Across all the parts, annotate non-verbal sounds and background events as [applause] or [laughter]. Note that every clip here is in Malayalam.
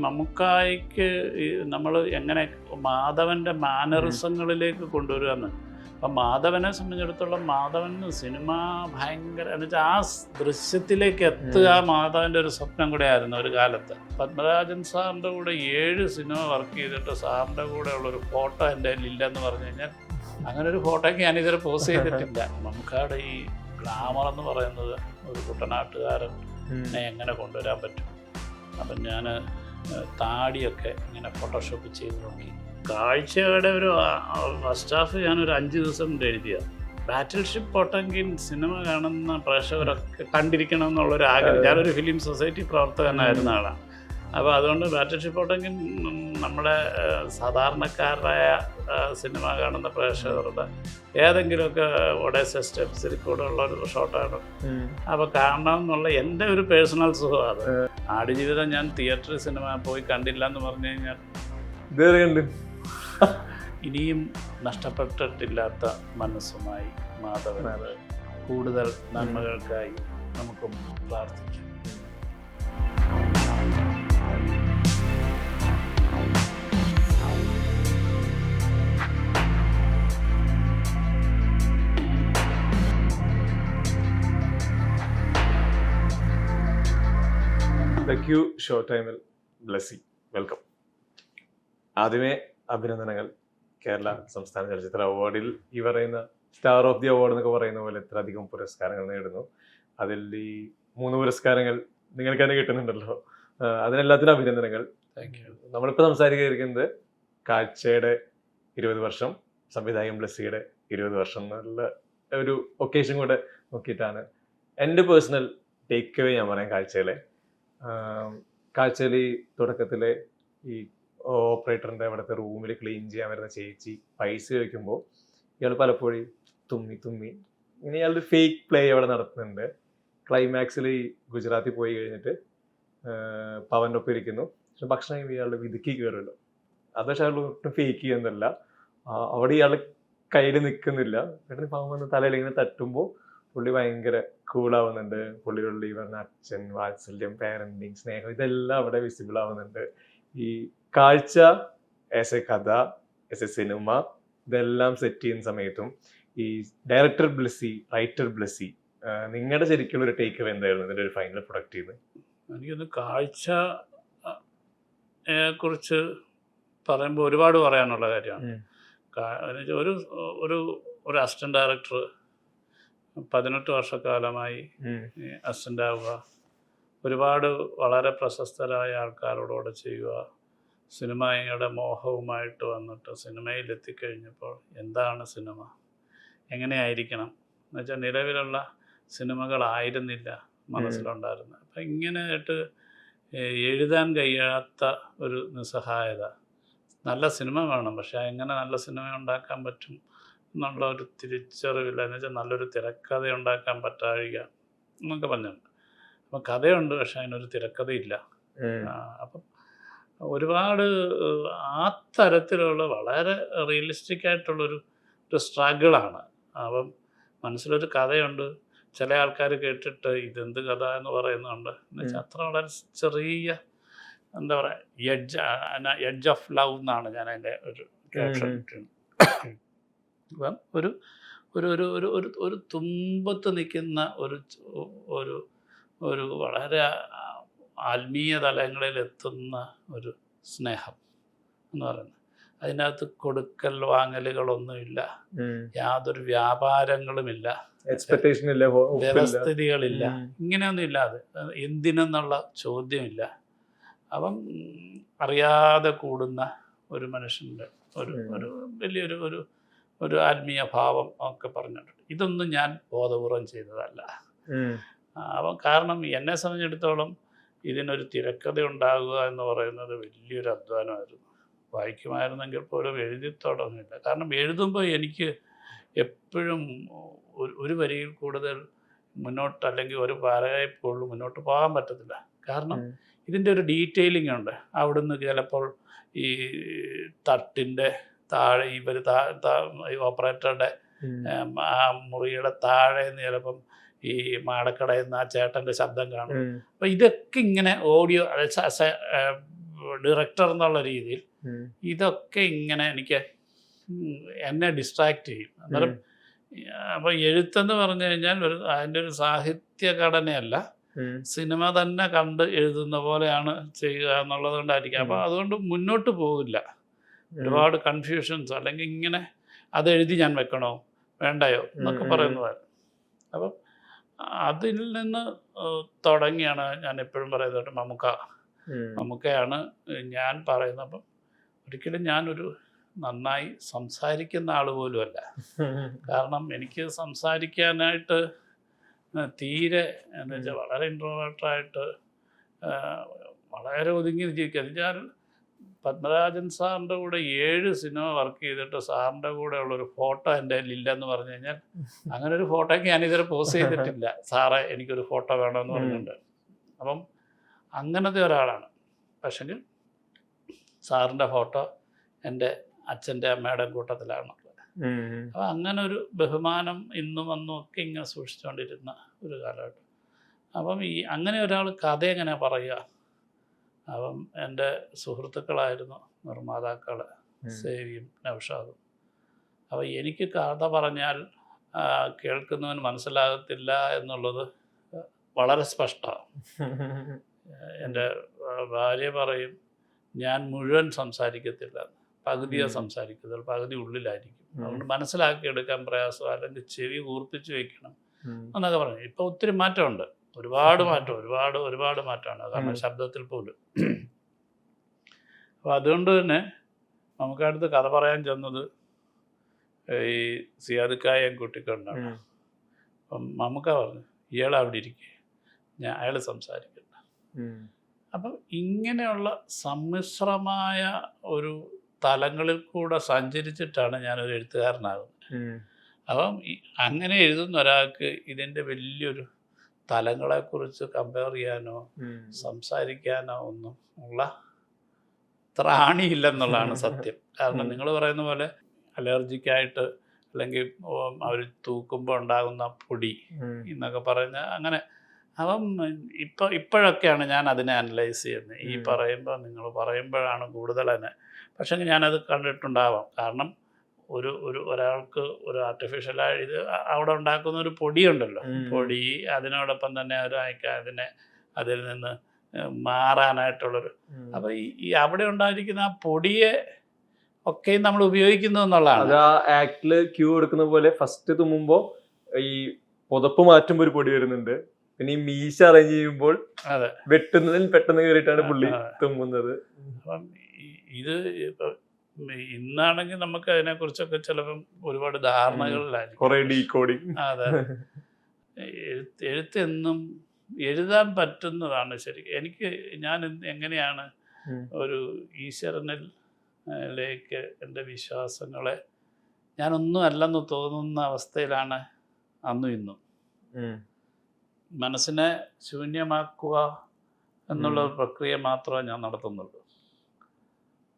മമ്മൂക്കായ്ക്ക് നമ്മൾ എങ്ങനെ മാധവന്റെ മാനറിസങ്ങളിലേക്ക് കൊണ്ടുവരികയെന്ന് അപ്പം മാധവനെ സംബന്ധിച്ചിടത്തോളം മാധവന് സിനിമ ഭയങ്കര എന്ന് വെച്ചാൽ ആ ദൃശ്യത്തിലേക്ക് എത്തുക മാധവന്റെ ഒരു സ്വപ്നം കൂടെ ആയിരുന്നു ഒരു കാലത്ത്. പത്മരാജൻ സാറിന്റെ കൂടെ ഏഴ് സിനിമ വർക്ക് ചെയ്തിട്ട് സാറിന്റെ കൂടെ ഉള്ളൊരു ഫോട്ടോ എന്റെ ഇല്ലെന്ന് പറഞ്ഞു കഴിഞ്ഞാൽ അങ്ങനെ ഒരു ഫോട്ടോയ്ക്ക് ഞാനിതുവരെ പോസ് ചെയ്തിട്ടില്ല. നമുക്കവിടെ ഈ ഗ്ലാമർ എന്ന് പറയുന്നത് ഒരു കുട്ടനാട്ടുകാരനെ എന്നെ എങ്ങനെ കൊണ്ടുവരാൻ പറ്റും? അപ്പം ഞാൻ താടിയൊക്കെ ഇങ്ങനെ ഫോട്ടോഷോപ്പ് ചെയ്ത് നോക്കി. കാഴ്ചയുടെ ഒരു ഫസ്റ്റ് ഹാഫ് ഞാനൊരു അഞ്ച് ദിവസം കൊണ്ട് എഴുതിയ. ബാറ്റിൽ ഷിപ്പ് പൊട്ടെങ്കിൽ സിനിമ കാണുന്ന പ്രേക്ഷകരൊക്കെ കണ്ടിരിക്കണം എന്നുള്ളൊരു ആഗ്രഹം ഞാനൊരു ഫിലിം സൊസൈറ്റി പ്രവർത്തകനായിരുന്ന ആളാണ്. അപ്പോൾ അതുകൊണ്ട് ബാറ്റിൽ ഷിപ്പ് പൊട്ടെങ്കിൽ നമ്മുടെ സാധാരണക്കാരായ സിനിമ കാണുന്ന പ്രേക്ഷകരുടെ ഏതെങ്കിലുമൊക്കെ ഒഡേസ സ്റ്റെപ്സിൽ കൂടെ ഉള്ള ഒരു ഷോട്ടാണ് അപ്പോൾ കാണണം എന്നുള്ള എന്റെ ഒരു പേഴ്സണൽ സുഖം അത്. ആടുജീവിതം ഞാൻ തിയേറ്റർ സിനിമ പോയി കണ്ടില്ല എന്ന് പറഞ്ഞു കഴിഞ്ഞാൽ കണ്ട്. ഇനിയും നഷ്ടപ്പെട്ടിട്ടില്ലാത്ത മനസ്സുമായി മാധവൻ കൂടുതൽ നന്മകൾക്കായി നമുക്കും പ്രാർത്ഥിക്കാം. ദ ക്യൂ ഷോ ടൈമിൽ ബ്ലസ്സി വെൽക്കം ആദ്യമേ അഭിനന്ദനങ്ങൾ. കേരള സംസ്ഥാന ചലച്ചിത്ര അവാർഡിൽ ഈ പറയുന്ന സ്റ്റാർ ഓഫ് ദി അവാർഡ് എന്നൊക്കെ പറയുന്ന പോലെ ഇത്ര അധികം പുരസ്കാരങ്ങൾ നേടുന്നു. അതിൽ ഈ മൂന്ന് പുരസ്കാരങ്ങൾ നിങ്ങൾക്ക് തന്നെ കിട്ടുന്നുണ്ടല്ലോ. അതിനെല്ലാത്തിനും അഭിനന്ദനങ്ങൾ. നമ്മളിപ്പോൾ സംസാരിക്കുന്നത് കാഴ്ചയുടെ ഇരുപത് വർഷം സംവിധായകൻ ബ്ലസ്സിയുടെ ഇരുപത് വർഷം എന്നുള്ള ഒരു ഒക്കേഷൻ കൂടെ നോക്കിയിട്ടാണ്. എന്റെ പേഴ്സണൽ ടേക്ക് അവേ ഞാൻ പറയാം കാഴ്ചയിലെ. കാഴ്ചയിൽ തുടക്കത്തിലെ ഈ ഓപ്പറേറ്ററിന്റെ അവിടുത്തെ റൂമിൽ ക്ലീൻ ചെയ്യാൻ വരുന്ന ചേച്ചി പൈസ ചോദിക്കുമ്പോൾ ഇയാൾ പലപ്പോഴും തുമ്മി തുമ്മി. ഇനി ഇയാളുടെ ഫേക്ക് പ്ലേ അവിടെ നടത്തുന്നുണ്ട്. ക്ലൈമാക്സിൽ ഈ ഗുജറാത്തിൽ പോയി കഴിഞ്ഞിട്ട് പവന്റെ ഒപ്പം ഇരിക്കുന്നു. പക്ഷെ ഭക്ഷണം കഴിയുമ്പോൾ ഇയാളുടെ വിതുക്കി കയറുമല്ലോ അത് പക്ഷെ അയാൾ ഒട്ടും ഫേക്ക് ചെയ്യുന്നില്ല അവിടെ ഇയാൾ കയ്യിൽ നിൽക്കുന്നില്ല പെട്ടെന്ന് പാവം വന്ന് തലയിൽ ഇങ്ങനെ തട്ടുമ്പോൾ പുള്ളി ഭയങ്കര കൂളാവുന്നുണ്ട് പുള്ളിയുള്ള ഈ പറഞ്ഞ അച്ഛൻ വാത്സല്യം പാരന്റിങ് സ്നേഹം ഇതെല്ലാം അവിടെ വിസിബിൾ ആവുന്നുണ്ട്. ഈ കാഴ്ച ആസ് എ കഥ ആസ് എ സിനിമ ഇതെല്ലാം സെറ്റ് ചെയ്യുന്ന സമയത്തും ഈ ഡയറക്ടർ ബ്ലസ്സി റൈറ്റർ ബ്ലസ്സി നിങ്ങളുടെ ശരിക്കുള്ള ഒരു ടേക്ക് അവേ എന്തായിരുന്നു? ഇതിന്റെ ഒരു ഫൈനൽ പ്രൊഡക്റ്റ് ചെയ്ത് എനിക്കൊന്ന് കാഴ്ച കുറിച്ച് പറയുമ്പോൾ ഒരുപാട് പറയാനുള്ള കാര്യമാണ്. ഒരു ഒരു ഒരു അസിസ്റ്റന്റ് ഡയറക്ടർ പതിനെട്ട് വർഷക്കാലമായി അസിസ്റ്റന്റ് ആവുക ഒരുപാട് വളരെ പ്രശസ്തരായ ആൾക്കാരോടുകൂടെ ചെയ്യുക. സിനിമയുടെ മോഹവുമായിട്ട് വന്നിട്ട് സിനിമയിൽ എത്തിക്കഴിഞ്ഞപ്പോൾ എന്താണ് സിനിമ? എങ്ങനെയായിരിക്കണം? എന്നുവെച്ചാൽ നിലവിലുള്ള സിനിമകളായിരുന്നില്ല മനസ്സിലുണ്ടായിരുന്നത്. അപ്പം ഇങ്ങനെയായിട്ട് എഴുതാൻ കഴിയാത്ത ഒരു നിസ്സഹായത. നല്ല സിനിമ വേണം പക്ഷെ എങ്ങനെ നല്ല സിനിമ ഉണ്ടാക്കാൻ പറ്റും? എന്നുള്ള ഒരു തിരിച്ചറിവില്ല. എന്ന് വെച്ചാൽ നല്ലൊരു തിരക്കഥ ഉണ്ടാക്കാൻ പറ്റാഴിക എന്നൊക്കെ പറഞ്ഞിട്ടുണ്ട് അപ്പം കഥയുണ്ട് പക്ഷെ അതിനൊരു തിരക്കഥയില്ല. അപ്പം ഒരുപാട് ആ തരത്തിലുള്ള വളരെ റിയലിസ്റ്റിക് ആയിട്ടുള്ളൊരു ഒരു സ്ട്രഗിളാണ്. അപ്പം മനസ്സിലൊരു കഥയുണ്ട്. ചില ആൾക്കാർ കേട്ടിട്ട് ഇതെന്ത് കഥ എന്ന് പറയുന്നുണ്ട് എന്നുവെച്ചാൽ അത്ര വളരെ ചെറിയ എന്താ പറയുക എഡ്ജ് എഡ്ജ് ഓഫ് ലവ് എന്നാണ് ഞാൻ അതിന്റെ ഒരു ക്യാപ്ഷൻ ഒരു ഒരു ഒരു ഒരു ഒരു ഒരു തുമ്പത്ത് നിൽക്കുന്ന ഒരു ഒരു ഒരു വളരെ ആത്മീയ തലങ്ങളിൽ എത്തുന്ന ഒരു സ്നേഹം എന്ന് പറയുന്നത്. അതിനകത്ത് കൊടുക്കൽ വാങ്ങലുകളൊന്നുമില്ല. യാതൊരു വ്യാപാരങ്ങളുമില്ല. എക്സ്പെക്ടേഷൻ ഇല്ല. വ്യവസ്ഥിതികളില്ല. ഇങ്ങനെയൊന്നും ഇല്ലാതെ എന്തിനെന്നുള്ള ചോദ്യമില്ല. അപ്പം അറിയാതെ കൂടുന്ന ഒരു മനുഷ്യന്റെ ഒരു. ഒരു വലിയൊരു ഒരു ഒരു ആത്മീയ ഭാവം ഒക്കെ പറഞ്ഞിട്ടുണ്ട്. ഇതൊന്നും ഞാൻ ബോധപൂർവം ചെയ്തതല്ല. അപ്പം കാരണം എന്നെ സംബന്ധിച്ചിടത്തോളം ഇതിനൊരു തിരക്കഥ ഉണ്ടാകുക എന്ന് പറയുന്നത് വലിയൊരു അധ്വാനമായിരുന്നു. വായിക്കുമായിരുന്നെങ്കിൽ പോലും എഴുതി തുടങ്ങില്ല കാരണം എഴുതുമ്പോൾ എനിക്ക് എപ്പോഴും ഒരു വരിയിൽ കൂടുതൽ മുന്നോട്ട് അല്ലെങ്കിൽ ഒരു പാരഗ്രാഫുകളിൽ മുന്നോട്ട് പോകാൻ പറ്റത്തില്ല. കാരണം. ഇതിന്റെ ഒരു ഡീറ്റെയിലിംഗ് ഉണ്ട്. അവിടുന്ന് ചിലപ്പോൾ ഈ തട്ടിന്റെ താഴെ ഇവർ ഓപ്പറേറ്ററുടെ ആ മുറിയുടെ താഴെ നിന്ന് ചിലപ്പം ഈ മാടക്കടയിൽ നിന്ന് ആ ചേട്ടന്റെ ശബ്ദം കാണും. അപ്പം ഇതൊക്കെ ഇങ്ങനെ ഓഡിയോ ഡയറക്ടർ എന്നുള്ള രീതിയിൽ ഇതൊക്കെ ഇങ്ങനെ എനിക്ക് എന്നെ ഡിസ്ട്രാക്ട് ചെയ്യും. അന്നേരം അപ്പം എഴുത്തെന്ന് പറഞ്ഞു കഴിഞ്ഞാൽ ഒരു അതിന്റെ ഒരു സാഹിത്യഘടനയല്ല. സിനിമ തന്നെ കണ്ട് എഴുതുന്ന പോലെയാണ് ചെയ്യുക എന്നുള്ളത് കൊണ്ടായിരിക്കും. അപ്പോൾ അതുകൊണ്ട് മുന്നോട്ട് പോകില്ല ഒരുപാട് കൺഫ്യൂഷൻസ് അല്ലെങ്കിൽ ഇങ്ങനെ അത് എഴുതി ഞാൻ വെക്കണോ? വേണ്ടയോ? എന്നൊക്കെ പറയുന്നതായിരുന്നു. അപ്പം അതിൽ നിന്ന് തുടങ്ങിയാണ് ഞാൻ എപ്പോഴും പറയുന്നത് മമുക്ക മമുക്കയാണ് ഞാൻ പറയുന്നത്. അപ്പം ഒരിക്കലും ഞാനൊരു നന്നായി സംസാരിക്കുന്ന ആൾ പോലുമല്ല [laughs] കാരണം എനിക്ക് സംസാരിക്കാനായിട്ട് തീരെ എന്ന് വെച്ചാൽ വളരെ ഇൻട്രോവേർട്ടായിട്ട് വളരെ ഒതുങ്ങി ജീവിക്കുക എന്ന് വെച്ചാൽ പത്മരാജൻ സാറിന്റെ കൂടെ ഏഴ് സിനിമ വർക്ക് ചെയ്തിട്ട് സാറിന്റെ കൂടെ ഉള്ളൊരു ഫോട്ടോ എന്റെ ഇല്ലെന്ന് പറഞ്ഞു കഴിഞ്ഞാൽ അങ്ങനെ ഒരു ഫോട്ടോയ്ക്ക് ഞാൻ ഇതുവരെ പോസ്റ്റ് ചെയ്തിട്ടില്ല. സാറേ എനിക്കൊരു ഫോട്ടോ വേണമെന്ന് പറഞ്ഞിട്ടുണ്ട്. അപ്പം അങ്ങനത്തെ ഒരാളാണ്. പക്ഷെങ്കിൽ സാറിന്റെ ഫോട്ടോ എന്റെ അച്ഛന്റെ അമ്മയുടെ കൂട്ടത്തിലാണ് അപ്പം അപ്പോൾ അങ്ങനെ ഒരു ബഹുമാനം ഇന്നും അന്നും ഒക്കെ ഇങ്ങനെ സൂക്ഷിച്ചുകൊണ്ടിരുന്ന ഒരു കാലഘട്ടം. അപ്പം ഈ അങ്ങനെ ഒരാൾ കഥ എങ്ങനെ പറയുക? അപ്പം എന്റെ സുഹൃത്തുക്കളായിരുന്നു നിർമ്മാതാക്കൾ. സേവിയും നൗഷാദും. അപ്പോൾ എനിക്ക് കഥ പറഞ്ഞാൽ കേൾക്കുന്നവന് മനസ്സിലാകത്തില്ല എന്നുള്ളത് വളരെ സ്പഷ്ടമാണ്. എന്റെ ഭാര്യ പറയും ഞാൻ മുഴുവൻ സംസാരിക്കത്തില്ല. പകുതിയെ സംസാരിക്കുന്നത് സംസാരിക്കത്തുള്ളൂ. പകുതി ഉള്ളിലായിരിക്കും. അതുകൊണ്ട് മനസ്സിലാക്കി എടുക്കാൻ പ്രയാസം. അല്ലെങ്കിൽ ചെവി കൂർപ്പിച്ച് വെക്കണം. എന്നൊക്കെ പറഞ്ഞു. ഇപ്പോൾ ഒത്തിരി മാറ്റമുണ്ട്. ഒരുപാട് മാറ്റം ഒരുപാട് ഒരുപാട് മാറ്റമാണ്. കാരണം ശബ്ദത്തിൽ പോലും. അപ്പോൾ അതുകൊണ്ട് തന്നെ നമുക്കടുത്ത് കഥ പറയാൻ ചെന്നത് ഈ സിയാദിക്കായ കൂട്ടിക്കൊണ്ടാണ്. അപ്പം മമ്മൂക്ക പറഞ്ഞു ഇയാൾ അവിടെ ഇരിക്കുക ഞാൻ അയാൾ സംസാരിക്കണ്ട. അപ്പം ഇങ്ങനെയുള്ള സമ്മിശ്രമായ ഒരു തലങ്ങളിൽ കൂടെ സഞ്ചരിച്ചിട്ടാണ് ഞാനൊരു എഴുത്തുകാരനാകുന്നത്. അപ്പം അങ്ങനെ എഴുതുന്ന ഒരാൾക്ക് ഇതിന്റെ വലിയൊരു തലങ്ങളെക്കുറിച്ച് കമ്പയർ ചെയ്യാനോ സംസാരിക്കാനോ ഒന്നും ഉള്ള ത്രാണിയില്ലെന്നുള്ളതാണ് [laughs] സത്യം. കാരണം നിങ്ങൾ പറയുന്ന പോലെ അലർജിക്കായിട്ട് അല്ലെങ്കിൽ അവർ തൂക്കുമ്പോൾ ഉണ്ടാകുന്ന പൊടി. എന്നൊക്കെ പറഞ്ഞ അങ്ങനെ അപ്പം ഇപ്പൊ ഇപ്പോഴൊക്കെയാണ് ഞാൻ അതിനെ അനലൈസ് ചെയ്യുന്നത്. ഈ. പറയുമ്പോൾ നിങ്ങൾ പറയുമ്പോഴാണ് കൂടുതൽ തന്നെ പക്ഷെ ഞാനത് കണ്ടിട്ടുണ്ടാവാം. കാരണം ഒരു ഒരു ഒരാൾക്ക് ഒരു ആർട്ടിഫിഷ്യലായി ഇത് അവിടെ ഉണ്ടാക്കുന്ന ഒരു പൊടിയുണ്ടല്ലോ. പൊടി അതിനോടൊപ്പം തന്നെ ഒരു അയക്ക അതിനെ അതിൽ നിന്ന് മാറാനായിട്ടുള്ളൊരു. അപ്പോൾ ഈ അവിടെ ഉണ്ടായിരിക്കുന്ന ആ പൊടിയെ ഒക്കെയും നമ്മൾ ഉപയോഗിക്കുന്നു എന്നുള്ളതാണ് അത് ആ ആക്ടിൽ ക്യൂ എടുക്കുന്ന പോലെ ഫസ്റ്റ് തുമ്മുമ്പോൾ ഈ പുതപ്പ് മാറ്റുമ്പോ ഒരു പൊടി വരുന്നുണ്ട് പിന്നെ ഈ മീശ അറേഞ്ച് ചെയ്യുമ്പോൾ വെട്ടുന്നതിൽ പെട്ടെന്ന് കയറിയിട്ടാണ് പുള്ളി. തുമ്മുന്നത് ഇത് ഇന്നാണെങ്കിൽ നമുക്ക് അതിനെക്കുറിച്ചൊക്കെ ചിലപ്പം ഒരുപാട് ധാരണകളിലായിരിക്കും. അതെ എഴുത്ത് എഴുത്തെന്നും എഴുതാൻ പറ്റുന്നതാണ് ശരി എനിക്ക് ഞാൻ എങ്ങനെയാണ് ഒരു ഈശ്വരനിൽ ലേക്ക് എന്റെ വിശ്വാസങ്ങളെ ഞാനൊന്നും അല്ലെന്ന് തോന്നുന്ന അവസ്ഥയിലാണ് അന്നും ഇന്നും. മനസ്സിനെ ശൂന്യമാക്കുക എന്നുള്ള പ്രക്രിയ മാത്രമേ ഞാൻ നടത്തുന്നുള്ളൂ.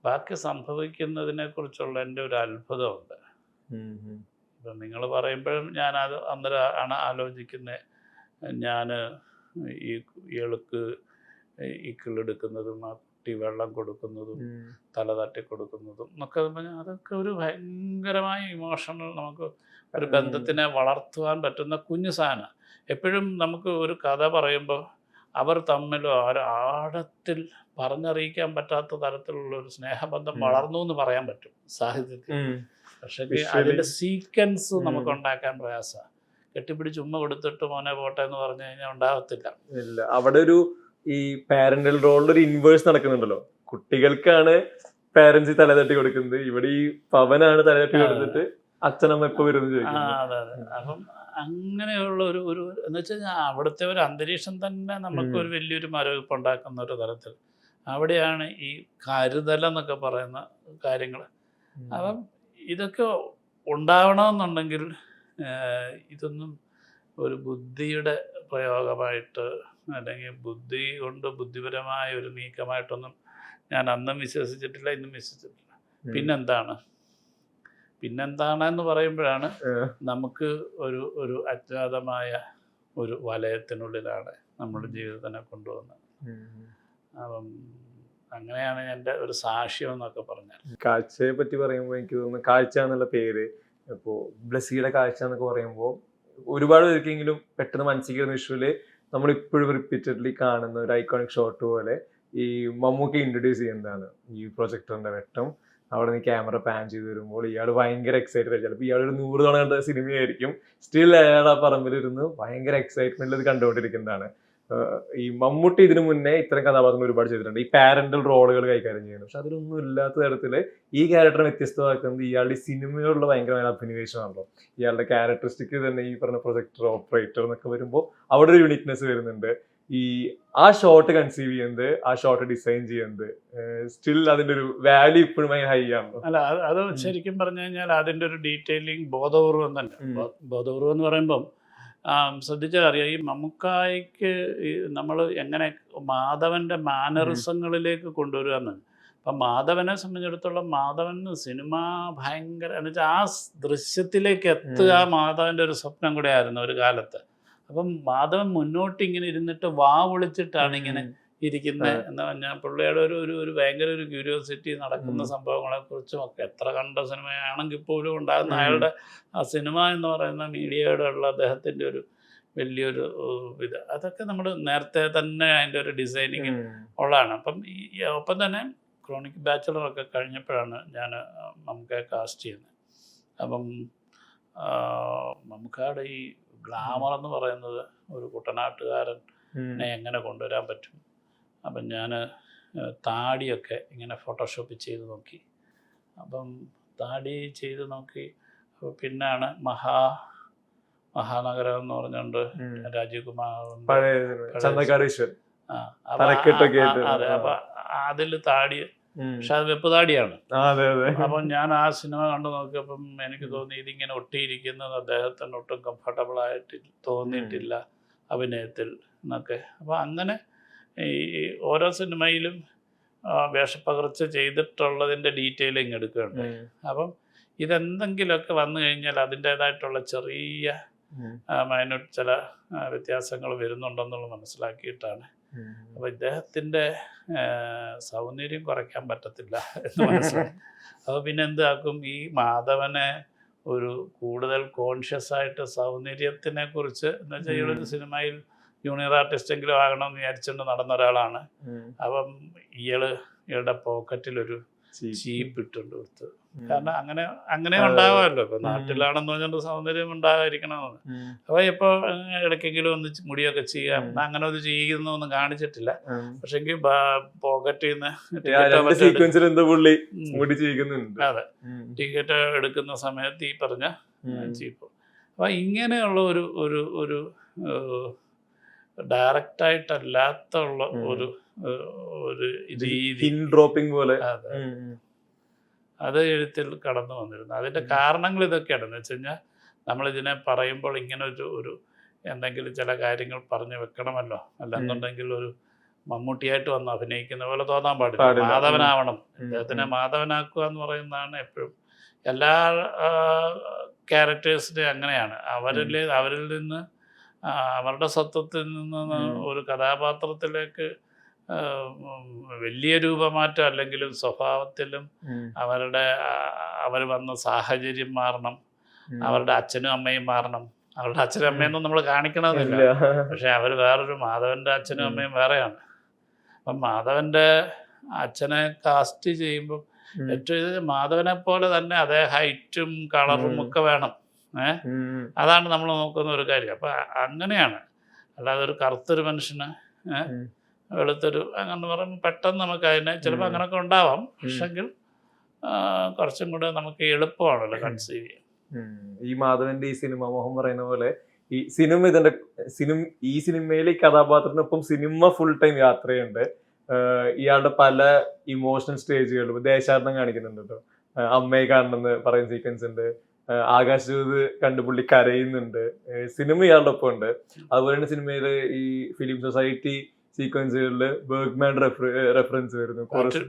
ബാക്കി സംഭവിക്കുന്നതിനെ കുറിച്ചുള്ള എന്റെ ഒരു അത്ഭുതമുണ്ട്. ഇപ്പം നിങ്ങൾ പറയുമ്പോഴും ഞാൻ അത് അന്നേരം ആണ് ആലോചിക്കുന്നത് ഞാൻ ഈ എളുക്ക് ഈ കിളെടുക്കുന്നതും ആ കുട്ടി വെള്ളം കൊടുക്കുന്നതും തല തട്ടി കൊടുക്കുന്നതും എന്നൊക്കെ പറഞ്ഞാൽ അതൊക്കെ ഒരു ഭയങ്കരമായ ഇമോഷണൽ നമുക്ക് ഒരു ബന്ധത്തിനെ വളർത്തുവാൻ പറ്റുന്ന കുഞ്ഞു സാധനം എപ്പോഴും നമുക്ക് ഒരു കഥ പറയുമ്പോൾ അവർ തമ്മിൽ ആഴത്തിൽ പറഞ്ഞറിയിക്കാൻ പറ്റാത്ത തരത്തിലുള്ള ഒരു സ്നേഹബന്ധം വളർന്നു എന്ന് പറയാൻ പറ്റും സാഹിത്യത്തിൽ. പക്ഷേ. അതിന്റെ സീക്വൻസ് നമുക്ക് ഉണ്ടാക്കാൻ പ്രയാസമാണ്. കെട്ടിപ്പിടിച്ച് ഉമ്മ കൊടുത്തിട്ട് മോനെ പോട്ടെ എന്ന് പറഞ്ഞു കഴിഞ്ഞാൽ ഉണ്ടാകത്തില്ല. ഇല്ല. അവിടെ ഒരു ഈ പാരന്റൽ റോളിൽ ഒരു ഇൻവേഴ്സ് നടക്കുന്നുണ്ടല്ലോ. കുട്ടികൾക്കാണ് പാരന്റ്സ് തലതട്ടി കൊടുക്കുന്നത്. ഇവിടെ ഈ പവനാണ് തലതട്ടി കൊടുത്തിട്ട് അച്ഛനമ്മ എപ്പോ വരുന്നു അതെ അതെ. അപ്പം അങ്ങനെയുള്ള ഒരു ഒരു എന്ന് വെച്ച് കഴിഞ്ഞാൽ അവിടുത്തെ ഒരു അന്തരീക്ഷം തന്നെ നമുക്ക് ഒരു വലിയൊരു മരവിപ്പ് ഉണ്ടാക്കുന്ന ഒരു തരത്തിൽ. അവിടെയാണ് ഈ കരുതൽ എന്നൊക്കെ പറയുന്ന കാര്യങ്ങൾ അപ്പം ഇതൊക്കെ ഉണ്ടാവണമെന്നുണ്ടെങ്കിൽ ഇതൊന്നും ഒരു ബുദ്ധിയുടെ പ്രയോഗമായിട്ട് അല്ലെങ്കിൽ ബുദ്ധി കൊണ്ട് ബുദ്ധിപരമായ ഒരു നീക്കമായിട്ടൊന്നും ഞാൻ അന്നും വിശ്വസിച്ചിട്ടില്ല ഇന്നും വിശ്വസിച്ചിട്ടില്ല. പിന്നെന്താണ്? പിന്നെന്താണെന്ന് പറയുമ്പോഴാണ് നമുക്ക് ഒരു ഒരു അജ്ഞാതമായ ഒരു വലയത്തിനുള്ളിലാണ് നമ്മുടെ ജീവിതത്തിനെ കൊണ്ടുവന്നത്. അപ്പം അങ്ങനെയാണ് എന്റെ ഒരു സാക്ഷ്യം എന്നൊക്കെ പറഞ്ഞാൽ. കാഴ്ചയെ പറ്റി പറയുമ്പോൾ എനിക്ക് തോന്നുന്നു കാഴ്ച എന്നുള്ള പേര് ഇപ്പോൾ ബ്ലസ്സിയുടെ കാഴ്ച എന്നൊക്കെ പറയുമ്പോൾ ഒരുപാട് പേർക്കെങ്കിലും പെട്ടെന്ന് മനസ്സിൽ വിഷുവിൽ നമ്മളിപ്പോഴും നമ്മൾ ഇപ്പോഴും റിപ്പീറ്റഡ്ലി കാണുന്ന ഒരു ഐക്കോണിക് ഷോട്ട് പോലെ ഈ മമ്മൂക്കി ഇൻട്രൊഡ്യൂസ് ചെയ്യുന്നതാണ് ഈ പ്രൊജക്ടറിന്റെ വെട്ടം. അവിടെ നിന്ന് ക്യാമറ പാൻ ചെയ്ത് വരുമ്പോൾ ഇയാൾ ഭയങ്കര എക്സൈറ്റഡ് ആയി ചിലപ്പോൾ ഇയാൾ ഒരു നൂറ് തവണ കണ്ട സിനിമയായിരിക്കും സ്റ്റിൽ അയാൾ ആ പറമ്പിലിരുന്ന് ഭയങ്കര എക്സൈറ്റ്മെന്റിൽ ഇത് കണ്ടുകൊണ്ടിരിക്കുന്നതാണ്. ഈ മമ്മൂട്ടി ഇതിനു മുന്നേ ഇത്തരം കഥാപാത്രങ്ങൾ ഒരുപാട് ചെയ്തിട്ടുണ്ട്. ഈ പാരന്റൽ റോളുകൾ കൈകാര്യം ചെയ്യുന്നു. പക്ഷെ അതിലൊന്നും ഇല്ലാത്ത തരത്തിൽ ഈ ക്യാരക്ടറിനെ വ്യത്യസ്തമാക്കുന്നത് ഇയാളുടെ സിനിമയോടുള്ള ഭയങ്കരമായ അഭിനിവേശമാണല്ലോ. ഇയാളുടെ ക്യാരക്ടറിസ്റ്റിക് തന്നെ ഈ പറഞ്ഞ പ്രൊജക്ടർ ഓപ്പറേറ്റർ എന്നൊക്കെ വരുമ്പോൾ അവിടെ ഒരു യൂണിക്നെസ് വരുന്നുണ്ട്. ഈ ആ ഷോട്ട് കൺസീവ് ചെയ്യുന്നത് ആ ഷോട്ട് ഡിസൈൻ ചെയ്യുന്നത് സ്റ്റിൽ അതിന്റെ ഒരു വാല്യൂ ഇപ്പോഴും ഭയങ്കര ഹൈ ആണ്. അല്ല അത് ശരിക്കും പറഞ്ഞു കഴിഞ്ഞാൽ അതിന്റെ ഒരു ഡീറ്റെയിലിംഗ് ബോധപൂർവം തന്നെ. ബോധപൂർവം എന്ന് പറയുമ്പം ശ്രദ്ധിച്ചാൽ അറിയാം ഈ മമ്മുക്കായിക്ക് നമ്മൾ എങ്ങനെ മാധവന്റെ മാനറിസങ്ങളിലേക്ക് കൊണ്ടുവരിക എന്ന്. അപ്പം മാധവനെ സംബന്ധിച്ചിടത്തോളം മാധവൻ സിനിമ ഭയങ്കര എന്നുവെച്ചാൽ ആ ദൃശ്യത്തിലേക്ക് എത്തുക മാധവന്റെ ഒരു സ്വപ്നം കൂടെ ആയിരുന്നു ഒരു കാലത്ത്. അപ്പം മാധവൻ മുന്നോട്ട് ഇങ്ങനെ ഇരുന്നിട്ട് വാ വിളിച്ചിട്ടാണ് ഇങ്ങനെ ഇരിക്കുന്നത് എന്ന് പറഞ്ഞാൽ പുള്ളിയുടെ ഒരു ഒരു ഒരു ഭയങ്കര ഒരു ക്യൂരിയോസിറ്റി നടക്കുന്ന സംഭവങ്ങളെ കുറിച്ചും ഒക്കെ. എത്ര കണ്ട സിനിമയാണെങ്കിൽ പോലും ഉണ്ടാകുന്ന അയാളുടെ ആ സിനിമ എന്ന് പറയുന്ന മീഡിയയുടെ ഉള്ള അദ്ദേഹത്തിന്റെ ഒരു വലിയൊരു ഇത്. അതൊക്കെ നമ്മൾ നേരത്തെ തന്നെ അതിന്റെ ഒരു ഡിസൈനിങ് ഉള്ളതാണ്. അപ്പം ഈ ഈ ഒപ്പം തന്നെ ക്രോണിക് ബാച്ചിലറൊക്കെ കഴിഞ്ഞപ്പോഴാണ് ഞാൻ നമുക്ക് കാസ്റ്റ് ചെയ്യുന്നത് അപ്പം നമുക്കവിടെ ഈ ഗ്ലാമർ എന്ന് പറയുന്നത് ഒരു കുട്ടനാട്ടുകാരനെ എങ്ങനെ കൊണ്ടുവരാൻ പറ്റും? അപ്പം ഞാൻ താടിയൊക്കെ ഇങ്ങനെ ഫോട്ടോഷോപ്പ് ചെയ്ത് നോക്കി. അപ്പം താടി ചെയ്ത് നോക്കി. പിന്നാണ് മഹാ മഹാനഗരം എന്ന് പറഞ്ഞുകൊണ്ട് രാജീവ് ഈശ്വരൻ ആ, അതെ അപ്പൊ അതിൽ താടി. പക്ഷെ അത് വെപ്പ് താടിയാണ് അപ്പം ഞാൻ ആ സിനിമ കണ്ടു നോക്കിയപ്പം എനിക്ക് തോന്നി ഇതിങ്ങനെ ഒട്ടിയിരിക്കുന്നത് അദ്ദേഹത്തിന് ഒട്ടും കംഫർട്ടബിൾ ആയിട്ട് തോന്നിയിട്ടില്ല അഭിനയത്തിൽ എന്നൊക്കെ അപ്പോൾ അങ്ങനെ ഈ ഓരോ സിനിമയിലും വേഷപ്പകർച്ച ചെയ്തിട്ടുള്ളതിന്റെ എടുക്കുകയുണ്ട് ഉം. അപ്പം ഇതെന്തെങ്കിലുമൊക്കെ വന്നു കഴിഞ്ഞാൽ അതിന്റേതായിട്ടുള്ള ചെറിയ. മൈനൂട്ട് ചില വ്യത്യാസങ്ങൾ വരുന്നുണ്ടെന്നുള്ളത് മനസ്സിലാക്കിയിട്ടാണ്. അപ്പോൾ ഇദ്ദേഹത്തിന്റെ സൗന്ദര്യം കുറയ്ക്കാൻ പറ്റത്തില്ല [laughs] എന്ന് മനസ്സിലായി അപ്പോൾ പിന്നെ എന്താക്കും ഈ മാധവനെ ഒരു കൂടുതൽ കോൺഷ്യസ് ആയിട്ട് സൗന്ദര്യത്തിനെ കുറിച്ച് എന്ന് വെച്ചാൽ ഇയാളൊരു സിനിമയിൽ ജൂനിയർ ആർട്ടിസ്റ്റെങ്കിലും ആകണമെന്ന് വിചാരിച്ചുകൊണ്ട് നടന്ന ഒരാളാണ് അപ്പം ഇയാൾ ഇയാളുടെ പോക്കറ്റിലൊരു ചീപ്പ്. ചീപ്പ് ഇട്ടുകൊണ്ട് കൊടുത്തു ഉം. കാരണം അങ്ങനെ അങ്ങനെ. ഉണ്ടാവാമല്ലോ. ഇപ്പൊ നാട്ടിലാണെന്ന് പറഞ്ഞുകൊണ്ട് സൗന്ദര്യം ഉണ്ടാകാതിരിക്കണമെന്ന് അപ്പൊ ഇപ്പൊ ഇടയ്ക്കെങ്കിലും ഒന്ന് മുടിയൊക്കെ ചെയ്യാം. അങ്ങനെ ചെയ്യുന്ന ചെയ്യുന്നൊന്നും കാണിച്ചിട്ടില്ല. പക്ഷെ പക്ഷെങ്കിൽ പോക്കറ്റിൽ നിന്ന് അതെ. ടിക്കറ്റ് എടുക്കുന്ന സമയത്ത് ഈ പറഞ്ഞ. ചീപ്പ്. അപ്പൊ ഇങ്ങനെയുള്ള ഒരു ഒരു ഒരു ഡയറക്റ്റായിട്ടല്ലാത്ത ഉള്ള ഉം. ഒരു ഒരു രീതി. ഡ്രോപ്പിംഗ് പോലെ. അതെ. അത് എഴുത്തിൽ കടന്നു വന്നിരുന്നു. അതിന്റെ കാരണങ്ങൾ ഇതൊക്കെയാണ്. എന്ന് വെച്ച് കഴിഞ്ഞാൽ നമ്മളിതിനെ പറയുമ്പോൾ ഇങ്ങനെ ഒരു ഒരു എന്തെങ്കിലും ചില കാര്യങ്ങൾ പറഞ്ഞു വെക്കണമല്ലോ. അല്ലെന്നുണ്ടെങ്കിൽ ഒരു മമ്മൂട്ടിയായിട്ട് വന്ന് അഭിനയിക്കുന്ന പോലെ തോന്നാൻ പാടില്ല. മാധവനാവണം. അദ്ദേഹത്തിനെ മാധവനാക്കുക എന്ന് പറയുന്നതാണ് എപ്പോഴും. എല്ലാ ക്യാരക്ടേഴ്സിന്റെ അങ്ങനെയാണ്. അവരിൽ അവരിൽ നിന്ന് അവരുടെ സത്വത്തിൽ നിന്ന് ഒരു കഥാപാത്രത്തിലേക്ക് വലിയ രൂപമാറ്റം അല്ലെങ്കിലും സ്വഭാവത്തിലും അവരുടെ അവർ വന്ന സാഹചര്യം മാറണം. അവരുടെ അച്ഛനും അമ്മയും മാറണം. അവരുടെ അച്ഛനും അമ്മയൊന്നും നമ്മൾ കാണിക്കണമെന്നില്ല. പക്ഷെ അവർ വേറൊരു മാധവന്റെ അച്ഛനും അമ്മയും വേറെയാണ്. അപ്പം മാധവന്റെ അച്ഛനെ കാസ്റ്റ് ചെയ്യുമ്പോൾ. ഏറ്റവും ഇത് മാധവനെ പോലെ തന്നെ അതേ ഹൈറ്റും കളറും ഒക്കെ വേണം. ഏഹ് അതാണ് നമ്മൾ നോക്കുന്ന ഒരു കാര്യം. അപ്പൊ അങ്ങനെയാണ്. അല്ലാതെ ഒരു കറുത്തൊരു മനുഷ്യന് ഏഹ്. വെളുത്തൊരു അങ്ങനെ പറയുമ്പോൾ പെട്ടെന്ന് നമുക്ക് അതിനെ ചിലപ്പോൾ. അങ്ങനെയൊക്കെ ഉണ്ടാവാം. പക്ഷെങ്കിൽ കുറച്ചും കൂടെ നമുക്ക് എളുപ്പമാണല്ലോ കൺസീവ് ചെയ്യാൻ. ഈ മാധവന്റെ ഈ സിനിമ മോഹൻ പറയുന്ന പോലെ ഈ സിനിമ ഇതിന്റെ സിനിമ ഈ സിനിമയിലെ കഥാപാത്രത്തിനൊപ്പം സിനിമ ഫുൾ ടൈം യാത്രയുണ്ട്. ഇയാളുടെ പല ഇമോഷണൽ സ്റ്റേജുകളും ദേശാടനം കാണിക്കുന്നുണ്ട് കേട്ടോ അമ്മയെ കാണണമെന്ന് പറയുന്ന സീക്വൻസ് ഉണ്ട്. ആഹ് ആകാശദൂത് കണ്ടു പുള്ളി കരയുന്നുണ്ട് സിനിമ ഇയാളുടെ ഒപ്പം ഉണ്ട് അതുപോലെ തന്നെ സിനിമയിൽ ഈ ഫിലിം സൊസൈറ്റി സീക്വൻസുകളിൽ ബർഗ്മാൻ റെഫറൻസ് വരുന്നു.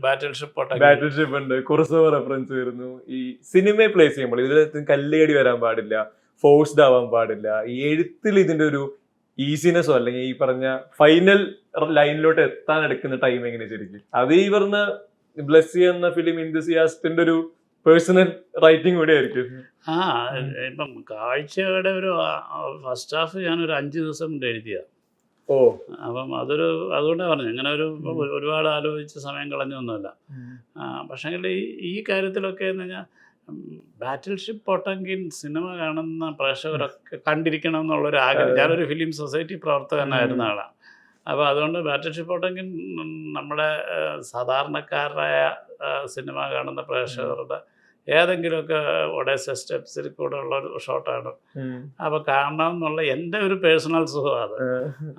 ബാറ്റിൽഷിപ്പ് ബാറ്റിൽ ഷിപ്പ് ഉണ്ട്. കുറുസോവ റെഫറൻസ് വരുന്നു. ഈ സിനിമയെ പ്ലേസ് ചെയ്യുമ്പോൾ ഇതിൽ കല്ലേടി വരാൻ പാടില്ല. ഫോഴ്സ്ഡ് ആവാൻ പാടില്ല. ഈ എഴുത്തിൽ ഇതിന്റെ ഒരു ഈസിനെസ്സോ അല്ലെങ്കിൽ ഈ പറഞ്ഞ ഫൈനൽ ലൈനിലോട്ട് എത്താൻ എടുക്കുന്ന ടൈം എങ്ങനെ ശരിക്കും? അത് ഈ പറഞ്ഞ ബ്ലസ് എന്ന ഫിലിം ഇൻഡസിയാസ്റ്റിന്റെ ഒരു പേഴ്സണൽ റൈറ്റിംഗ് കൂടെ ആയിരിക്കും. ആ ഇപ്പം കാഴ്ചയുടെ ഒരു ഫസ്റ്റ് ഹാഫ് ഞാൻ ഒരു അഞ്ച് ദിവസം കൊണ്ട് എഴുതിയ. ഓ. അപ്പം അതൊരു അതുകൊണ്ടാണ് പറഞ്ഞു അങ്ങനെ ഒരു ഒരുപാട് ആലോചിച്ച് സമയം കളഞ്ഞൊന്നുമല്ല പക്ഷേങ്കിൽ ഈ ഈ കാര്യത്തിലൊക്കെ എന്ന് പറഞ്ഞാൽ ബാറ്റിൽ ഷിപ്പ് സിനിമ കാണുന്ന പ്രേക്ഷകരൊക്കെ കണ്ടിരിക്കണം എന്നുള്ളൊരു ആഗ്രഹം ഞാനൊരു ഫിലിം സൊസൈറ്റി പ്രവർത്തകനായിരുന്ന ആളാണ് അപ്പോൾ അതുകൊണ്ട് ബാറ്റിൽ ഷിപ്പ് നമ്മുടെ സാധാരണക്കാരായ സിനിമ കാണുന്ന പ്രേക്ഷകരുടെ ഏതെങ്കിലുമൊക്കെ ഒഡേസ സ്റ്റെപ്സിൽ കൂടെ ഉള്ള ഒരു ഷോട്ടാണ്. അപ്പൊ കാണണം എന്നുള്ള എന്റെ ഒരു പേഴ്സണൽ സുഖം അത്.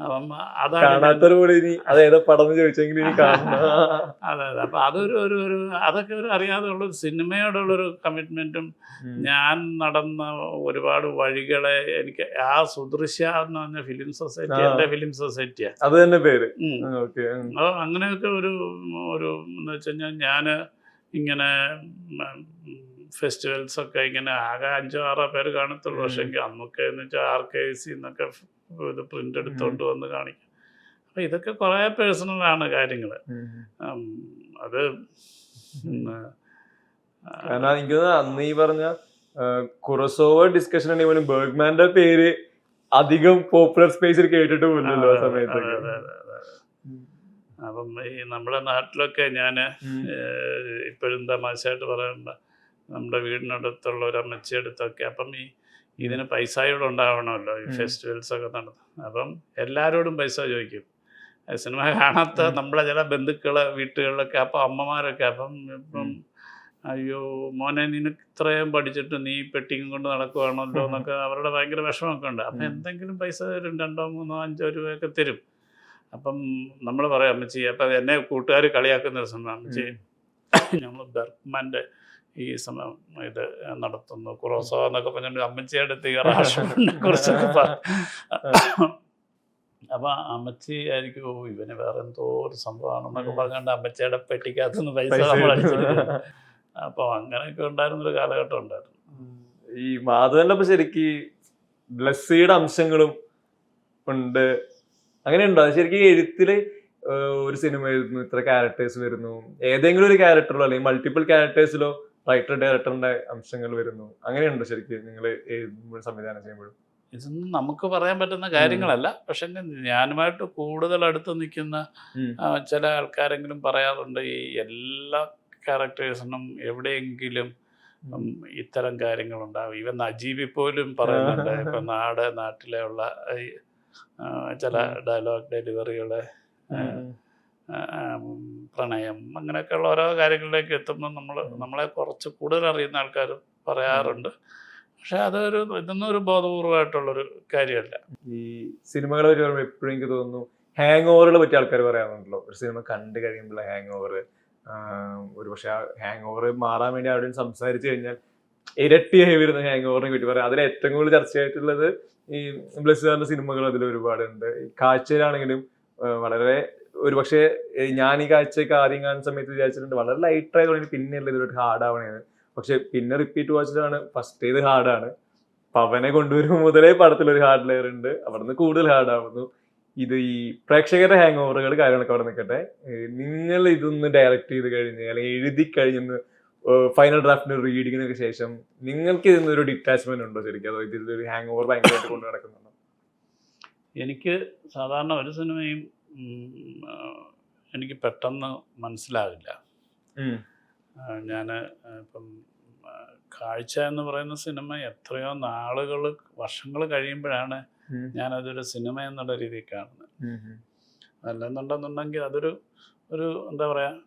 അപ്പം അതാണ് പടം ചോദിച്ചെങ്കിൽ [laughs] അതെ അതെ. അപ്പൊ അതൊരു ഒരു ഒരു അതൊക്കെ ഒരു അറിയാതെ ഉള്ള ഒരു സിനിമയോടുള്ളൊരു കമ്മിറ്റ്മെന്റും ഞാൻ നടന്ന ഒരുപാട് വഴികളെ എനിക്ക് ആ സുദൃശ്യ എന്ന് പറഞ്ഞ ഫിലിം സൊസൈറ്റി എന്റെ എന്റെ ഫിലിം സൊസൈറ്റിയാണ് അത് തന്നെ പേര്. അപ്പൊ അങ്ങനെയൊക്കെ ഒരു ഒരു എന്ന് വെച്ച് കഴിഞ്ഞാൽ ഞാൻ ഇങ്ങനെ ഫെസ്റ്റിവൽസ് ഒക്കെ ഇങ്ങനെ ആകെ അഞ്ചോ ആറോ പേര് കാണത്തുള്ളൂ. പക്ഷേ അന്നൊക്കെ എന്ന് വെച്ചാൽ ആർ കെ സി എന്നൊക്കെ ഇത് പ്രിന്റ് എടുത്തുകൊണ്ട് വന്ന് കാണിക്കും. അപ്പോൾ ഇതൊക്കെ കുറേ പേഴ്സണലാണ് കാര്യങ്ങൾ അത് കാരണം എനിക്ക് അന്ന് ഈ പറഞ്ഞ കുറസോവർ ഡിസ്കഷൻ ബേഗ്മാന്റെ ബർഗ്മാന്റെ പേര് അധികം പോപ്പുലർ സ്പേസിൽ കേട്ടിട്ട് പോലല്ലോ ആ അതെ, സമയത്തൊക്കെ അതെ, അതെ, അതെ. അപ്പം ഈ നമ്മുടെ നാട്ടിലൊക്കെ ഞാൻ. ഇപ്പോഴും തമാശയായിട്ട് പറയുന്നുണ്ട് നമ്മുടെ വീടിനടുത്തുള്ള ഒരു അമ്മച്ചിയെടുത്തൊക്കെ അപ്പം ഈ ഇതിന് പൈസയോടെ ഉണ്ടാവണമല്ലോ ഈ. ഫെസ്റ്റിവൽസ് ഒക്കെ നടത്തും അപ്പം എല്ലാവരോടും പൈസ ചോദിക്കും. സിനിമ കാണാത്ത നമ്മളെ ചില ബന്ധുക്കളെ വീട്ടുകളിലൊക്കെ അപ്പം അമ്മമാരൊക്കെ അപ്പം ഇപ്പം അയ്യോ മോനെ നിനക്ക് ഇത്രയും പഠിച്ചിട്ട് നീ പെട്ടിങ് കൊണ്ട് നടക്കുവാണല്ലോ എന്നൊക്കെ അവരുടെ ഭയങ്കര വിഷമമൊക്കെ ഉണ്ട്. അപ്പം എന്തെങ്കിലും പൈസ തരും രണ്ടോ മൂന്നോ അഞ്ചോ രൂപയൊക്കെ തരും. അപ്പം നമ്മൾ പറയാം അമ്മച്ചി അപ്പം എന്നെ കൂട്ടുകാർ കളിയാക്കുന്ന ഒരു സമയം അമ്മച്ചി. നമ്മൾ ബർക്ക്മാന്റെ ഈ സമയം ഇത് നടത്തുന്നു. കുറോസോ എന്നൊക്കെ പറഞ്ഞിട്ട് അമ്മച്ചിയുടെ അടുത്ത് [laughs] കുറിച്ചൊക്കെ പറഞ്ഞു അപ്പൊ അമ്മച്ചി ആയിരിക്കും ഓ ഇവന് വേറെ എന്തോ ഒരു സംഭവമാണെന്നൊക്കെ എന്നൊക്കെ പറഞ്ഞുകൊണ്ട് അമ്മച്ചിയുടെ പെട്ടിക്കകത്തുനിന്ന് പൈസ പൈസ നമ്മൾ അപ്പോൾ അങ്ങനെയൊക്കെ ഉണ്ടായിരുന്നൊരു കാലഘട്ടം ഉണ്ടായിരുന്നു. ഈ മാധവന്റെ ശരിക്ക് ബ്ലസ്സിയുടെ അംശങ്ങളും ഉണ്ട്. അങ്ങനെയുണ്ടോ? ശരിക്കും എഴുത്തിൽ ഒരു സിനിമ എഴുതുന്നു ഇത്ര ക്യാരക്ടേഴ്സ് വരുന്നു. ഏതെങ്കിലും ഒരു ക്യാരക്ടറിലോ അല്ലെങ്കിൽ മൾട്ടിപ്പിൾ ക്യാരക്ടേഴ്സിലോ റൈറ്റർ ഡയറക്ടറിന്റെ അംശങ്ങൾ വരുന്നു. അങ്ങനെയുണ്ടോ ശരിക്കും നിങ്ങൾ എഴുതുമ്പോൾ സംവിധാനം ചെയ്യുമ്പോഴും? ഇതൊന്നും നമുക്ക് പറയാൻ പറ്റുന്ന കാര്യങ്ങളല്ല. പക്ഷെ ഞാനുമായിട്ട് കൂടുതൽ അടുത്ത് നിൽക്കുന്ന ചില ആൾക്കാരെങ്കിലും പറയാറുണ്ട് ഈ എല്ലാ ക്യാരക്ടേഴ്സിനും എവിടെയെങ്കിലും ഇത്തരം കാര്യങ്ങളുണ്ടാവും. ഈവൻ നജീബി പോലും പറയുന്നുണ്ട് [laughs] ഇപ്പൊ നാട് നാട്ടിലെ ഉള്ള ചില ഡയലോഗ് ഡെലിവറികൾ പ്രണയം അങ്ങനെയൊക്കെയുള്ള ഓരോ കാര്യങ്ങളിലേക്ക് എത്തുമ്പോൾ നമ്മൾ നമ്മളെ കുറച്ച് കൂടുതൽ അറിയുന്ന ആൾക്കാർ പറയാറുണ്ട്. പക്ഷെ അതൊരു ഇതൊന്നും ഒരു ബോധപൂർവമായിട്ടുള്ളൊരു കാര്യമല്ല. ഈ സിനിമകളെ പറ്റി പറയുമ്പോൾ എപ്പോഴും എനിക്ക് തോന്നുന്നു ഹാങ് ഓവറുകളെ പറ്റി ആൾക്കാർ പറയാറുണ്ടല്ലോ. ഒരു സിനിമ കണ്ടു കഴിയുമ്പോൾ ഹാങ് ഓവർ ഒരു പക്ഷെ ആ ഹാങ് ഓവർ മാറാൻ വേണ്ടി അവിടെ സംസാരിച്ചു കഴിഞ്ഞാൽ ഇരട്ടിയായി വരുന്ന ഹാങ് ഓവറിനെ പറ്റി പറയാം. അതിൽ ഏറ്റവും കൂടുതൽ ചർച്ചയായിട്ടുള്ളത് ഈ ബ്ലസ്സുകാരുടെ സിനിമകൾ അതിൽ ഒരുപാടുണ്ട്. കാഴ്ചയിലാണെങ്കിലും വളരെ ഒരു പക്ഷേ ഞാൻ ഈ കാഴ്ചയൊക്കെ ആദ്യം കാണുന്ന സമയത്ത് വിചാരിച്ചിട്ടുണ്ട് വളരെ ലൈറ്റ് ആയി തുടങ്ങി പിന്നെയല്ല ഇതിലോട്ട് ഹാർഡ് ആവണേന്ന്. പക്ഷെ പിന്നെ റിപ്പീറ്റ് വാച്ചിലാണ് ഫസ്റ്റ് ഇത് ഹാർഡാണ് പവനെ കൊണ്ടുവരും മുതലേ പടത്തിൽ ഒരു ഹാർഡ് ലെയർ ഉണ്ട്. അവിടുന്ന് കൂടുതൽ ഹാർഡ് ആവുന്നു. ഇത് ഈ പ്രേക്ഷകരുടെ ഹാങ് ഓവറുകൾ കാര്യങ്ങളൊക്കെ അവിടെ നിൽക്കട്ടെ. നിങ്ങൾ ഇതൊന്ന് ഡയറക്റ്റ് ചെയ്ത് കഴിഞ്ഞ് അല്ലെങ്കിൽ എഴുതി കഴിഞ്ഞ് ഫൈനൽ ഡ്രാഫ്റ്റിന് റീഡിങ്ങിനൊക്കെ ശേഷം നിങ്ങൾക്ക് ഇതിൽ നിന്നൊരു ഡിറ്റാച്ച്മെന്റ് ഉണ്ടോ ശരിക്കും? അതോ ഇതിൽ ഒരു ഹാങ് ഓവർ ഭയങ്കരമായിട്ട് കൊണ്ട് നടക്കുന്നുണ്ടോ? എനിക്ക് സാധാരണ ഒരു സിനിമയും എനിക്ക് പെട്ടെന്ന് മനസ്സിലാവില്ല. ഞാൻ ഇപ്പം കാഴ്ച എന്ന് പറയുന്ന സിനിമ എത്രയോ നാളുകൾ വർഷങ്ങൾ കഴിയുമ്പോഴാണ്. ഞാനതൊരു സിനിമ എന്നുള്ള രീതിയിൽ കാണുന്നത്. അല്ലെന്നുണ്ടെന്നുണ്ടെങ്കിൽ അതൊരു ഒരു എന്താ പറയുക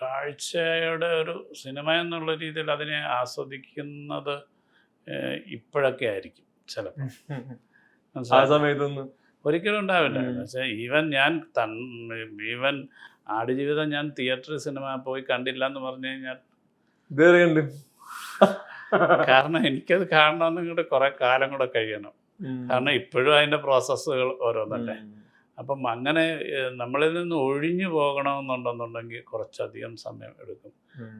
കാഴ്ചയുടെ ഒരു സിനിമ എന്നുള്ള രീതിയിൽ അതിനെ ആസ്വദിക്കുന്നത് ഇപ്പോഴൊക്കെ ആയിരിക്കും ചിലപ്പോൾ ആ സമയത്തൊന്നും. ഒരിക്കലും ഉണ്ടാവില്ല. പക്ഷേ ഈവൻ ഞാൻ തൻ ഈവൻ ആടുജീവിതം ഞാൻ തിയേറ്ററിൽ സിനിമ പോയി കണ്ടില്ല എന്ന് പറഞ്ഞു കഴിഞ്ഞാൽ കാരണം എനിക്കത് കാണണമെന്ന് ഇങ്ങോട്ട് കുറെ കാലം കൂടെ കഴിയണം. കാരണം ഇപ്പോഴും അതിന്റെ പ്രോസസ്സുകൾ ഓരോന്നല്ലേ. അപ്പം അങ്ങനെ നമ്മളിൽ നിന്ന് ഒഴിഞ്ഞു പോകണമെന്നുണ്ടെന്നുണ്ടെങ്കിൽ കുറച്ചധികം സമയം എടുക്കും.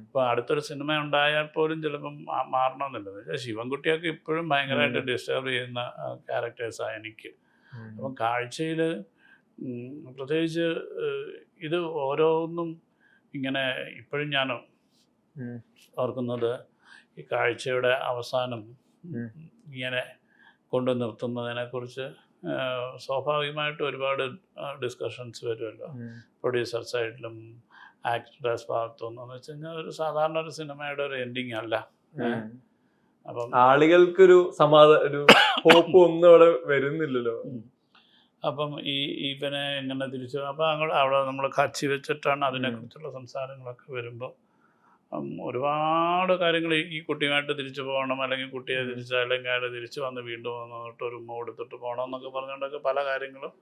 ഇപ്പോൾ അടുത്തൊരു സിനിമ ഉണ്ടായാൽ പോലും ചിലപ്പം മാറണമെന്നില്ല. വെച്ചാൽ ശിവൻകുട്ടിയൊക്കെ ഇപ്പോഴും ഭയങ്കരമായിട്ട് ഡിസ്റ്റർബ് ചെയ്യുന്ന ക്യാരക്ടേഴ്സാണ് എനിക്ക്. അപ്പം കാഴ്ചയിൽ പ്രത്യേകിച്ച് ഇത് ഓരോന്നും ഇങ്ങനെ ഇപ്പോഴും ഞാൻ ഓർക്കുന്നത് ഈ കാഴ്ചയുടെ അവസാനം ഇങ്ങനെ കൊണ്ടു നിർത്തുന്നതിനെക്കുറിച്ച് സ്വാഭാവികമായിട്ടും ഒരുപാട് ഡിസ്കഷൻസ് വരുമല്ലോ. പ്രൊഡ്യൂസർ സൈഡിലും ആക്ടേഴ്സ് ഭാഗത്തും എന്ന് വെച്ച് കഴിഞ്ഞാൽ ഒരു സാധാരണ ഒരു സിനിമയുടെ ഒരു എൻഡിങ് അല്ല. അപ്പം ആളുകൾക്കൊരു സമാധാന ഒരു ഹോപ്പ് ഒന്നും അവിടെ വരുന്നില്ലല്ലോ. അപ്പം ഈ ഇവനെ എങ്ങനെ തിരിച്ചു അപ്പം അങ്ങോട്ട് അവിടെ നമ്മൾ കച്ചി വെച്ചിട്ടാണ് അതിനെക്കുറിച്ചുള്ള സംസാരങ്ങളൊക്കെ വരുമ്പോൾ ഒരുപാട് കാര്യങ്ങൾ ഈ കുട്ടിയുമായിട്ട് തിരിച്ചു പോകണം അല്ലെങ്കിൽ കുട്ടിയെ തിരിച്ച് അല്ലെങ്കിൽ അയാൾ തിരിച്ചു വന്ന് വീണ്ടും വന്നിട്ട് ഒരു ഉമ്മ കൊടുത്തിട്ട് പോകണം എന്നൊക്കെ പറഞ്ഞുകൊണ്ടൊക്കെ പല കാര്യങ്ങളും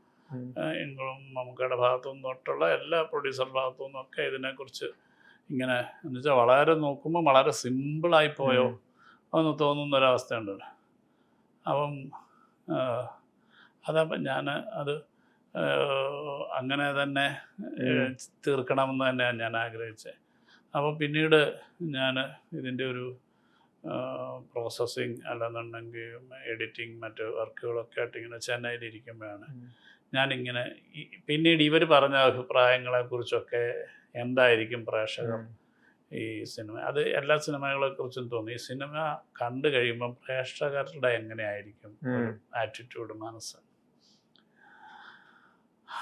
എങ്കിലും മമ്മൂക്കയുടെ ഭാഗത്തു നിന്നൊട്ടുള്ള എല്ലാ പ്രൊഡ്യൂസർ ഭാഗത്തു നിന്നൊക്കെ ഇതിനെക്കുറിച്ച് ഇങ്ങനെ എന്ന് വെച്ചാൽ വളരെ നോക്കുമ്പോൾ വളരെ സിമ്പിളായി പോയോ എന്ന് തോന്നുന്ന ഒരവസ്ഥയുണ്ട് അപ്പം അതപ്പം ഞാൻ അത് അങ്ങനെ തന്നെ തീർക്കണമെന്ന് തന്നെയാണ് ഞാൻ ആഗ്രഹിച്ചത് അപ്പം പിന്നീട് ഞാൻ ഇതിന്റെ ഒരു പ്രോസസ്സിങ് അല്ലെന്നുണ്ടെങ്കിൽ എഡിറ്റിംഗ് മറ്റ് വർക്കുകളൊക്കെ ആയിട്ട് ഇങ്ങനെ ചെന്നൈയിലിരിക്കുമ്പോഴാണ്. ഞാനിങ്ങനെ പിന്നീട് ഇവർ പറഞ്ഞ അഭിപ്രായങ്ങളെക്കുറിച്ചൊക്കെ എന്തായിരിക്കും പ്രേക്ഷകർ ഈ സിനിമ? അത് എല്ലാ സിനിമകളെ കുറിച്ചും തോന്നി ഈ സിനിമ കണ്ടു കഴിയുമ്പോൾ പ്രേക്ഷകരുടെ എങ്ങനെയായിരിക്കും ആറ്റിറ്റ്യൂഡ് മനസ്സ്?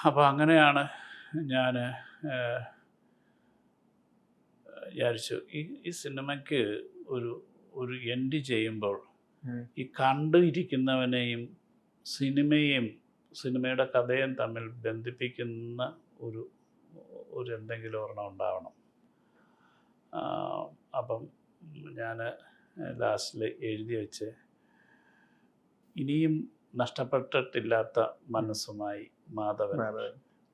അപ്പോൾ അങ്ങനെയാണ് ഞാൻ വിചാരിച്ചു. ഈ ഈ സിനിമയ്ക്ക് ഒരു ഒരു എൻഡ് ചെയ്യുമ്പോൾ ഈ കണ്ടിരിക്കുന്നവനെയും സിനിമയും സിനിമയുടെ കഥയും തമ്മിൽ ബന്ധിപ്പിക്കുന്ന ഒരു ഒരു എന്തെങ്കിലും ഒരെണ്ണം ഉണ്ടാവണം. അപ്പം ഞാൻ ലാസ്റ്റിൽ എഴുതി വെച്ച് ഇനിയും നഷ്ടപ്പെട്ടിട്ടില്ലാത്ത മനസ്സുമായി മാധവൻ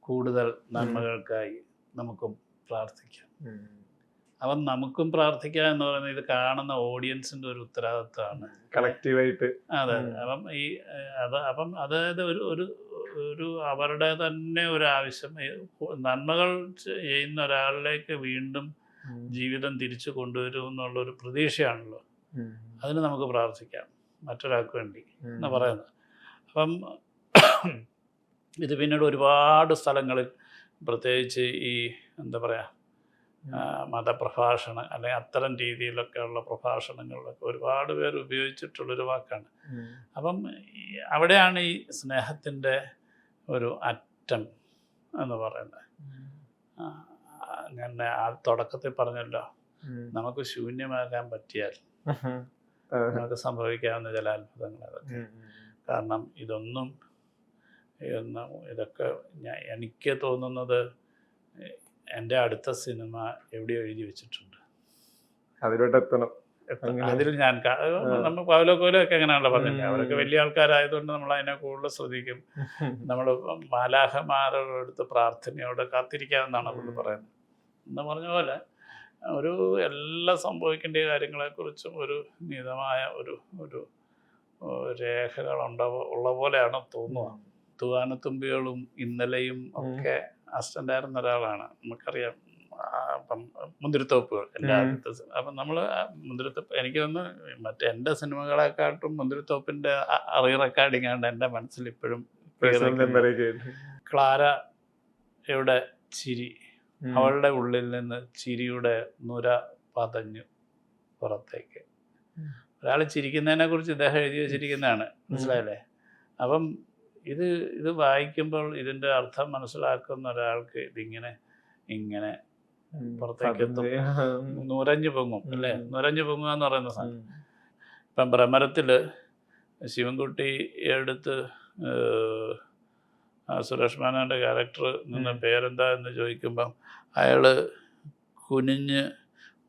കൂടുതൽ നന്മകൾക്കായി നമുക്കും പ്രാർത്ഥിക്കാം. അവൻ നമുക്കും പ്രാർത്ഥിക്കുക എന്ന് പറയുന്നത് ഇത് കാണുന്ന ഓഡിയൻസിന്റെ ഒരു ഉത്തരവാദിത്തമാണ് കളക്റ്റീവായിട്ട് അതെ. അപ്പം ഈ അത് അപ്പം അതായത് ഒരു ഒരു ഒരു അവരുടെ തന്നെ ഒരു ആവശ്യം. നന്മകൾ ചെയ്യുന്ന ഒരാളിലേക്ക് വീണ്ടും ജീവിതം തിരിച്ചു കൊണ്ടുവരും എന്നുള്ളൊരു പ്രതീക്ഷയാണല്ലോ. അതിന് നമുക്ക് പ്രാർത്ഥിക്കാം. മറ്റൊരാൾക്ക് വേണ്ടി എന്ന് പറയുന്നത്. അപ്പം ഇത് പിന്നീട് ഒരുപാട് സ്ഥലങ്ങളിൽ പ്രത്യേകിച്ച് ഈ എന്താ പറയുക മതപ്രഭാഷണം അല്ലെങ്കിൽ അത്തരം രീതിയിലൊക്കെയുള്ള പ്രഭാഷണങ്ങളിലൊക്കെ ഒരുപാട് പേർ ഉപയോഗിച്ചിട്ടുള്ളൊരു വാക്കാണ്. അപ്പം അവിടെയാണ് ഈ സ്നേഹത്തിന്റെ ഒരു അറ്റം എന്ന് പറയുന്നത്. അങ്ങനെ ഞാൻ ആ തുടക്കത്തിൽ പറഞ്ഞല്ലോ നമുക്ക് ശൂന്യമാകാൻ പറ്റിയാൽ നമുക്ക് സംഭവിക്കാവുന്ന ചില അത്ഭുതങ്ങൾ അതൊക്കെ കാരണം ഇതൊന്നും ഇതൊന്നും ഇതൊക്കെ എനിക്ക് തോന്നുന്നത് എന്റെ അടുത്ത സിനിമ എവിടെയോ എഴുതി വെച്ചിട്ടുണ്ട്. അതിലോട്ട് എത്തണം. അതിൽ ഞാൻ നമ്മൾ പാവലോ കോലോ ഒക്കെ അങ്ങനെയാണല്ലോ പറഞ്ഞില്ല? അവരൊക്കെ വലിയ ആൾക്കാരായതുകൊണ്ട് നമ്മൾ അതിനെ കൂടുതൽ ശ്രദ്ധിക്കും. [laughs] നമ്മൾ മാലാഹമാരുടെ അടുത്ത് പ്രാർത്ഥനയോടെ കാത്തിരിക്കാമെന്നാണ് നമ്മൾ പറയുന്നത്. എന്ന് പറഞ്ഞ പോലെ ഒരു എല്ലാം സംഭവിക്കേണ്ട കാര്യങ്ങളെക്കുറിച്ചും ഒരു നിതമായ ഒരു ഒരു രേഖകൾ ഉള്ള പോലെയാണ് തോന്നുക. തൂവാനത്തുമ്പികളും ഇന്നലെയും ഒക്കെ അസിസ്റ്റന്റായിരുന്ന ഒരാളാണ്. നമുക്കറിയാം. അപ്പം മുന്തിരിത്തോപ്പുകൾ എന്റെ ആദ്യത്തെ അപ്പം നമ്മൾ മുന്തിരിത്തോപ്പ് എനിക്ക് തോന്നുന്നു മറ്റേ എന്റെ സിനിമകളെക്കാട്ടും മുന്തിരിത്തോപ്പിന്റെ റീ റെക്കോർഡിംഗ് ആണ് എന്റെ മനസ്സിൽ ഇപ്പോഴും ക്ലാരയുടെ ചിരി അവളുടെ ഉള്ളിൽ നിന്ന് ചിരിയുടെ നുര പതഞ്ഞു പുറത്തേക്ക്. ഒരാൾ ചിരിക്കുന്നതിനെ കുറിച്ച് ഇദ്ദേഹം എഴുതി വെച്ചിരിക്കുന്നതാണ്. മനസ്സിലായല്ലേ? അപ്പം ഇത് ഇത് വായിക്കുമ്പോൾ ഇതിന്റെ അർത്ഥം മനസ്സിലാക്കുന്ന ഒരാൾക്ക് ഇതിങ്ങനെ ഇങ്ങനെ പുറത്തേക്ക് എത്തും. നുരഞ്ഞു പൊങ്ങും അല്ലേ? നുരഞ്ഞു പൊങ്ങുക എന്ന് പറയുന്ന സാധനം. ഇപ്പം ഭ്രമരത്തിൽ ശിവൻകുട്ടി എടുത്ത് സുരേഷ് മേനോന്റെ ക്യാരക്ടർ നിന്ന് പേരെന്താ എന്ന് ചോദിക്കുമ്പം അയാൾ കുനിഞ്ഞ്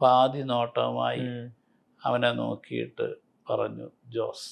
പാതി നോട്ടവുമായി അവനെ നോക്കിയിട്ട് പറഞ്ഞു ജോസ്.